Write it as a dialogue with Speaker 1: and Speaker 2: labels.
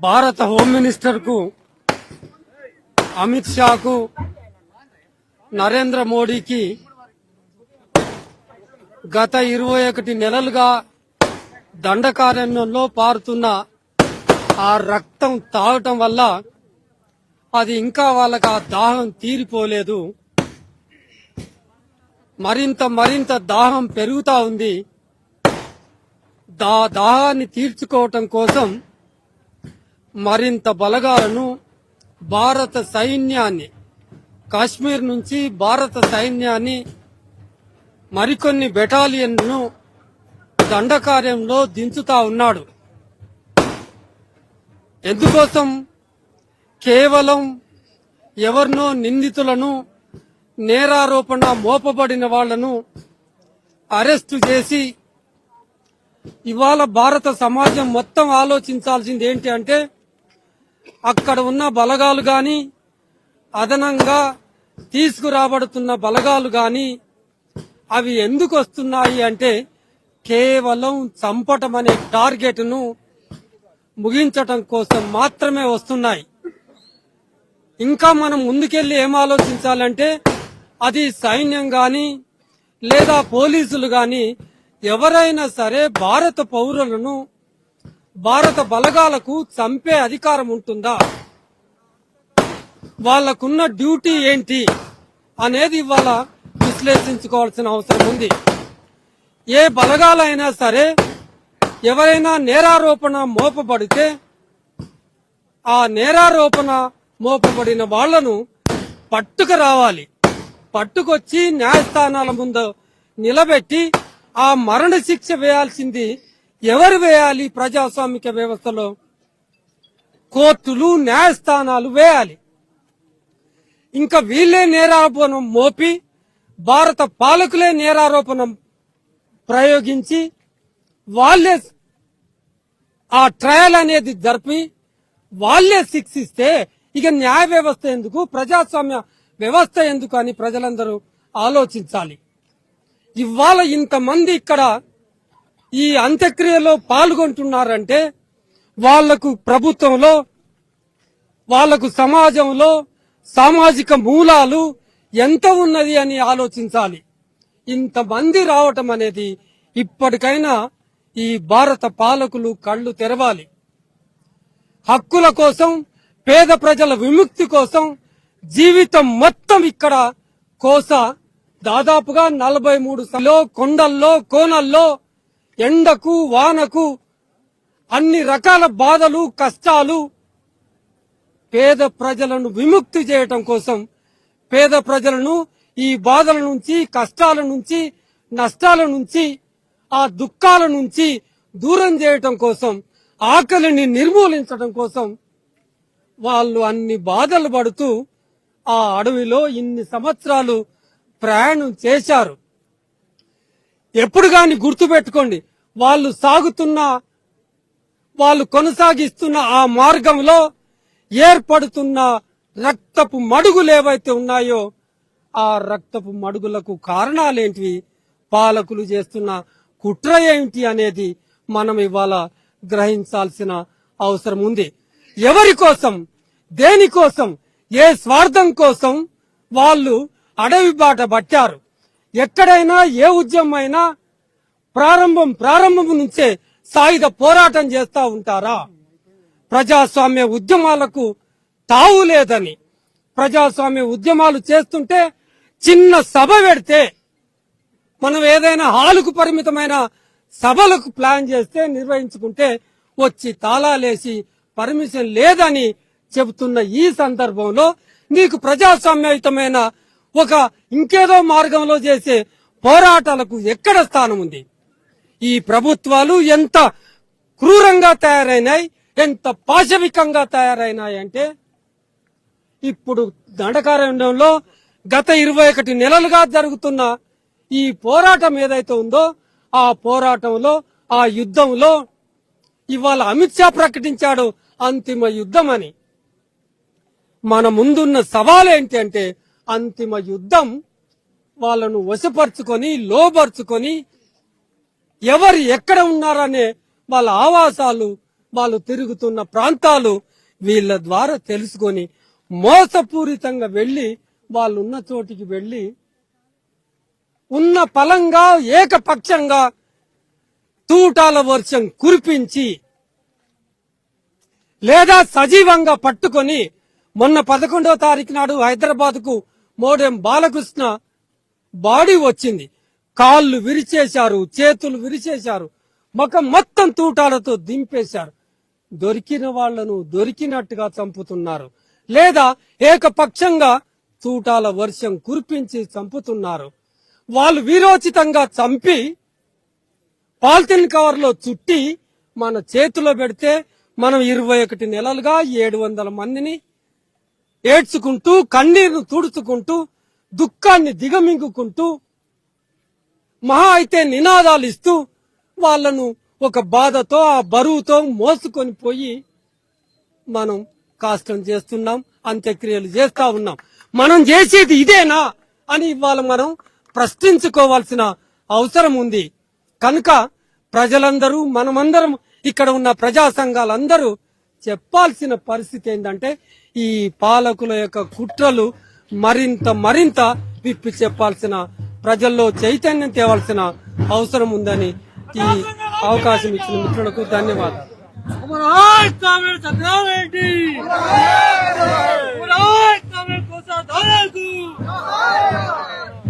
Speaker 1: భారత హోమ్ మినిస్టర్కు అమిత్ షాకు నరేంద్ర మోడీకి గత ఇరవై ఒకటి నెలలుగా దండకారణ్యంలో పారుతున్న ఆ రక్తం తాగటం వల్ల అది ఇంకా వాళ్ళకి ఆ దాహం తీరిపోలేదు. మరింత మరింత దాహం పెరుగుతా ఉంది. దా దాహాన్ని తీర్చుకోవటం కోసం మరింత బలగాలను భారత సైన్యాన్ని కాశ్మీర్ నుంచి భారత సైన్యాన్ని మరికొన్ని బెటాలియన్ను దండకార్యంలో దించుతా ఉన్నాడు. ఎందుకోసం? కేవలం ఎవరినో నిందితులను నేరారోపణ మోపబడిన వాళ్ళను అరెస్టు చేసి ఇవాళ భారత సమాజం మొత్తం ఆలోచించాల్సింది ఏంటి అంటే అక్కడ ఉన్న బలగాలు గాని అదనంగా తీసుకురాబడుతున్న బలగాలు గాని అవి ఎందుకు వస్తున్నాయి అంటే కేవలం చంపటం అనే టార్గెట్ను ముగించటం కోసం మాత్రమే వస్తున్నాయి. ఇంకా మనం ముందుకెళ్ళి ఏం ఆలోచించాలంటే అది సైన్యం గాని లేదా పోలీసులు గాని ఎవరైనా సరే భారత పౌరులను భారత బలగాలకు చంపే అధికారం ఉంటుందా? వాళ్ళకున్న డ్యూటీ ఏంటి అనేది ఇవాళ విశ్లేషించుకోవాల్సిన అవసరం ఉంది. ఏ బలగాలైనా సరే ఎవరైనా నేరారోపణ మోపబడితే ఆ నేరారోపణ మోపబడిన వాళ్ళను పట్టుకు రావాలి పట్టుకొచ్చి న్యాయస్థానాల ముందు నిలబెట్టి ఆ మరణ శిక్ష వేయాల్సింది ఎవరు వేయాలి? ప్రజాస్వామిక వ్యవస్థలో కోర్టులు న్యాయస్థానాలు వేయాలి. ఇంకా వీళ్ళే నేరారోపణ మోపి భారత పాలకులే నేరారోపణ ప్రయోగించి వాళ్ళే ఆ ట్రయల్ అనేది జరిపి వాళ్ళే శిక్షిస్తే ఇక న్యాయ వ్యవస్థ ఎందుకు ప్రజాస్వామ్య వ్యవస్థ ఎందుకు అని ప్రజలందరూ ఆలోచించాలి. ఇవాళ ఇంతమంది ఇక్కడ ఈ అంత్యక్రియలో పాల్గొంటున్నారంటే వాళ్ళకు ప్రభుత్వంలో వాళ్ళకు సమాజంలో సామాజిక మూలాలు ఎంత ఉన్నది అని ఆలోచించాలి. ఇంతమంది రావటం అనేది ఇప్పటికైనా ఈ భారత పాలకులు కళ్ళు తెరవాలి. హక్కుల కోసం పేద ప్రజల విముక్తి కోసం జీవితం మొత్తం ఇక్కడ కోస దాదాపుగా నలభై మూడు కొండల్లో కోనల్లో ఎండకు వానకు అన్ని రకాల బాధలు కష్టాలు పేద ప్రజలను విముక్తి చేయటం కోసం పేద ప్రజలను ఈ బాధల నుంచి కష్టాల నుంచి నష్టాల నుంచి ఆ దుఃఖాల నుంచి దూరం చేయటం కోసం ఆకలిని నిర్మూలించడం కోసం వాళ్ళు అన్ని బాధలు పడుతూ ఆ అడవిలో ఇన్ని సంవత్సరాలు ప్రయాణం చేశారు. ఎప్పుడు కానీ గుర్తుపెట్టుకోండి వాళ్ళు సాగుతున్న వాళ్ళు కొనసాగిస్తున్న ఆ మార్గంలో ఏర్పడుతున్న రక్తపు మడుగులు ఏవైతే ఉన్నాయో ఆ రక్తపు మడుగులకు కారణాలేంటివి? పాలకులు చేస్తున్న కుట్ర ఏంటి అనేది మనం ఇవాళ గ్రహించాల్సిన అవసరం ఉంది. ఎవరి కోసం? దేనికోసం ఏ స్వార్థం కోసం వాళ్ళు అడవి బాట పట్టారు? ఎక్కడైనా ఏ ఉద్యమం అయినా ప్రారంభం ప్రారంభం నుంచే సాయుధ పోరాటం చేస్తా ఉంటారా? ప్రజాస్వామ్య ఉద్యమాలకు తావు లేదని. ప్రజాస్వామ్య ఉద్యమాలు చేస్తుంటే చిన్న సభ పెడితే మనం ఏదైనా హాలుకు పరిమితమైన సభలకు ప్లాన్ చేస్తే నిర్వహించుకుంటే వచ్చి తాళాలేసి పర్మిషన్ లేదని చెబుతున్న ఈ సందర్భంలో నీకు ప్రజాస్వామ్యయుతమైన ఒక ఇంకేదో మార్గంలో చేసే పోరాటాలకు ఎక్కడ స్థానం ఉంది? ఈ ప్రభుత్వాలు ఎంత క్రూరంగా తయారైనాయి ఎంత పాశవికంగా తయారైనాయి అంటే ఇప్పుడు దండకారణ్యంలో గత ఇరవై ఒకటి నెలలుగా జరుగుతున్న ఈ పోరాటం ఏదైతే ఉందో ఆ పోరాటంలో ఆ యుద్ధంలో ఇవాళ అమిత్ షా ప్రకటించాడు అంతిమ యుద్ధం అని మన ముందున్న సవాల్ ఏంటి అంటే అంతిమ యుద్ధం వాళ్ళను వశపరుచుకొని లోపరుచుకొని ఎవరు ఎక్కడ ఉన్నారనే వాళ్ళ ఆవాసాలు వాళ్ళు తిరుగుతున్న ప్రాంతాలు వీళ్ళ ద్వారా తెలుసుకొని మోసపూరితంగా వెళ్ళి వాళ్ళు ఉన్న చోటికి వెళ్ళి ఉన్న ఫలంగా ఏకపక్షంగా తూటాల వర్షం కురిపించి లేదా సజీవంగా పట్టుకొని మొన్న పదకొండవ తారీఖు నాడు హైదరాబాద్కు మోడెం బాలకృష్ణ బాడీ వచ్చింది. కాళ్ళు విరిచేశారు చేతులు విరిచేశారు ముఖం మొత్తం తూటాలతో దింపేశారు. దొరికిన వాళ్ళను దొరికినట్టుగా చంపుతున్నారు. లేదా ఏకపక్షంగా తూటాల వర్షం కురిపించి చంపుతున్నారు. వాళ్ళు వీరోచితంగా చంపి పాలిథిన్ కవర్లో చుట్టి మన చేతిలో పెడితే మనం ఇరవై ఒకటి నెలలుగా ఏడు వందల మందిని ఏడ్చుకుంటూ కన్నీరును తుడుచుకుంటూ దుఃఖాన్ని దిగమింగుకుంటూ మహా అయితే నినాదాలు ఇస్తూ వాళ్ళను ఒక బాధతో ఆ బరువుతో మోసుకొని పోయి మనం కాష్టం చేస్తున్నాం అంత్యక్రియలు చేస్తా ఉన్నాం. మనం చేసేది ఇదేనా అని ఇవాళ మనం ప్రశ్నించుకోవాల్సిన అవసరం ఉంది. కనుక ప్రజలందరూ మనమందరం ఇక్కడ ఉన్న ప్రజా సంఘాలందరూ చెప్పాల్సిన పరిస్థితి ఏంటంటే ఈ పాలకుల యొక్క కుట్రలు మరింత మరింత విప్పి చెప్పాల్సిన ప్రజల్లో చైతన్యం తేవాల్సిన అవసరం ఉందని ఈ అవకాశం ఇచ్చిన మిత్రులకు ధన్యవాదాలు.
Speaker 2: కోసం